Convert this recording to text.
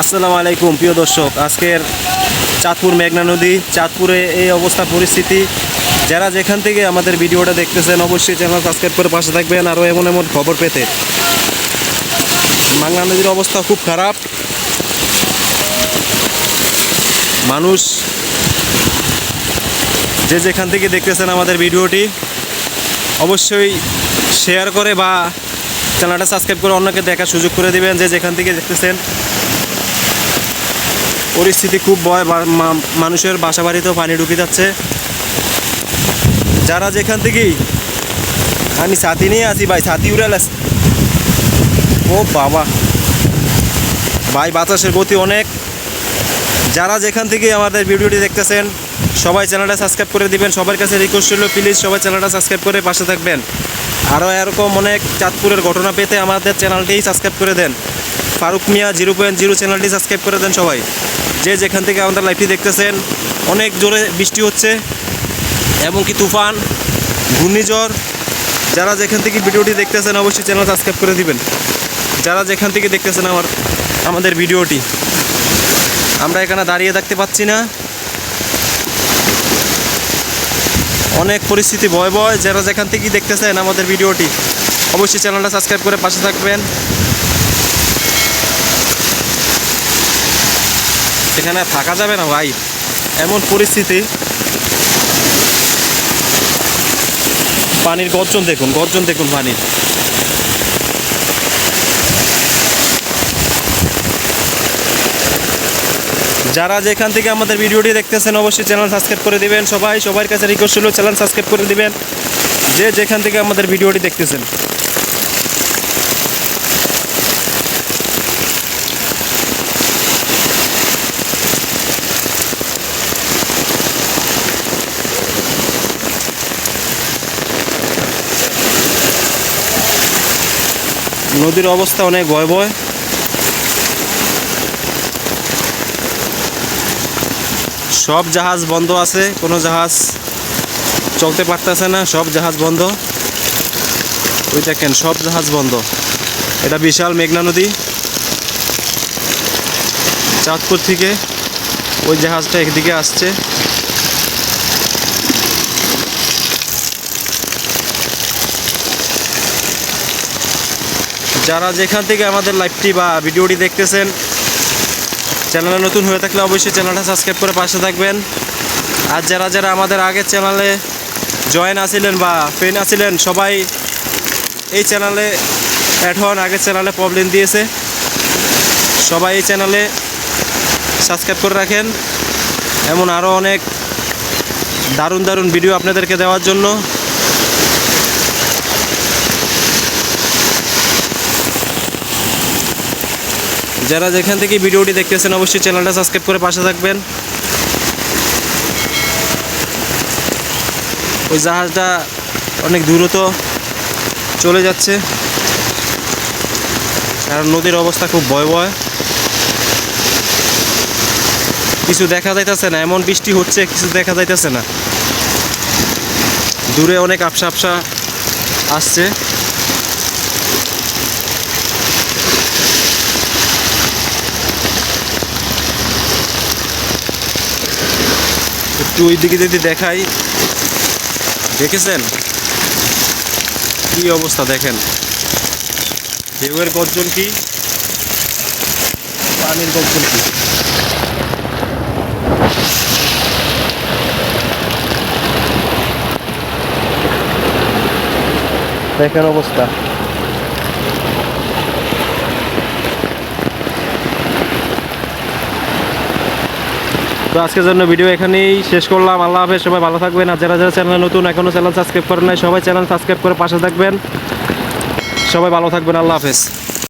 আসসালামু আলাইকুম, প্রিয় দর্শক। আজকের চাঁদপুর মেঘনা নদী, চাঁদপুরে এই অবস্থা, পরিস্থিতি। যারা যেখান থেকে আমাদের ভিডিওটা দেখতেছেন, অবশ্যই চ্যানেল সাবস্ক্রাইব করে পাশে থাকবেন আরও এমন এমন খবর পেতে। মাংনা নদীর অবস্থা খুব খারাপ। মানুষ যে যেখান থেকে দেখতেছেন আমাদের ভিডিওটি, অবশ্যই শেয়ার করে বা চ্যানেলটা সাবস্ক্রাইব করে অন্যকে দেখার সুযোগ করে দিবেন। যে যেখান থেকে দেখতেছেন পরিস্থিতি খুব ভয় মানুষের বাসা বাড়িতেও পানি ঢুকে যাচ্ছে। যারা যেখান থেকেই আমি ছাতি নিয়ে আসি, ভাই, ছাতি উড়ে আস ও বাবা। ভাই, বাতাসের গতি অনেক। যারা যেখান থেকে আমাদের ভিডিওটি দেখতেছেন, সবাই চ্যানেলটা সাবস্ক্রাইব করে দিবেন। সবার কাছে রিকোয়েস্ট হলো প্লিজ সবাই চ্যানেলটা সাবস্ক্রাইব করে পাশে থাকবেন। আরও এরকম অনেক চাঁদপুরের ঘটনা পেতে আমাদের চ্যানেলটি সাবস্ক্রাইব করে দেন। Faruk Mia zero point zero চ্যানেলটি সাবস্ক্রাইব করে দেন সবাই। যে যেখান থেকে আমাদের লাইভটি দেখতেছেন, অনেক জোরে বৃষ্টি হচ্ছে এবং কি তুফান, ঘূর্ণিঝড়। যারা যেখান থেকে ভিডিওটি দেখতেছেন, অবশ্যই চ্যানেল সাবস্ক্রাইব করে দিবেন। যারা যেখান থেকে দেখতেছেন আমার, আমাদের ভিডিওটি। আমরা এখানে দাঁড়িয়ে থাকতে পাচ্ছি না। অনেক পরিস্থিতি ভয় ভয়। যারা যেখান থেকেই দেখতেছেন আমাদের ভিডিওটি, অবশ্যই চ্যানেলটা সাবস্ক্রাইব করে পাশে থাকবেন। এখানে থাকা যাবে না ভাই। এমন পরিস্থিতি। পানির গর্জন দেখুন গর্জন দেখুন পানির। যারা যেখান থেকে আমাদের ভিডিওটি দেখতেছেন, অবশ্যই চ্যানেল সাবস্ক্রাইব করে দিবেন। সবাই, সবার কাছে রিকোয়েস্ট হলো চ্যানেল সাবস্ক্রাইব করে দিবেন। যে যেখান থেকে আমাদের ভিডিওটি দেখতেছেন। নদীর অবস্থা অনেক ভয়াবহ। সব জাহাজ বন্ধ আছে, কোনো জাহাজ চলতে পারতেছে না, সব জাহাজ বন্ধ। ওই দেখেন, সব জাহাজ বন্ধ। এটা বিশাল মেঘনা নদী। চাঁদপুর থেকে ওই জাহাজটা একদিকে আসছে। যারা যেখান থেকে আমাদের লাইভটি বা ভিডিওটি দেখতেছেন, চ্যানেলে নতুন হয়ে থাকলে অবশ্যই চ্যানেলটা সাবস্ক্রাইব করে পাশে থাকবেন। আর যারা যারা আমাদের আগের চ্যানেলে জয়েন আছিলেন বা ফ্রেন্ড আছিলেন, সবাই এই চ্যানেলে অ্যাড হন আগের চ্যানেলে প্রবলেম দিয়েছে। সবাই এই চ্যানেলে সাবস্ক্রাইব করে রাখেন। এমন আরও অনেক দারুণ দারুণ ভিডিও আপনাদেরকে দেওয়ার জন্য। যারা যেখান থেকে ভিডিওটি দেখতেছেন, অবশ্যই চ্যানেলটা সাবস্ক্রাইব করে পাশে থাকবেন। ওই জাহাজটা অনেক দ্রুত চলে যাচ্ছে। কারণ নদীর অবস্থা খুব ভয় ভয় কিছু দেখা যাইতেছে না, এমন বৃষ্টি হচ্ছে, কিছু দেখা যাইতেছে না। দূরে অনেক আপসা আপসা আসছে। একটু ওই দিকে যদি দেখাই, দেখেছেন? কি অবস্থা দেখেন? ঢেউয়ের গর্জন কি? পানির গর্জন কি? দেখেন অবস্থা। তো আজকের জন্য ভিডিও এখানেই শেষ করলাম। আল্লাহ হাফেজ, সবাই ভালো থাকবেন। আর যারা যারা চ্যানেল নতুন এখনও চ্যানেল সাবস্ক্রাইব করেন নাই, সবাই চ্যানেল সাবস্ক্রাইব করে পাশে থাকবেন। সবাই ভালো থাকবেন। আল্লাহ হাফেজ।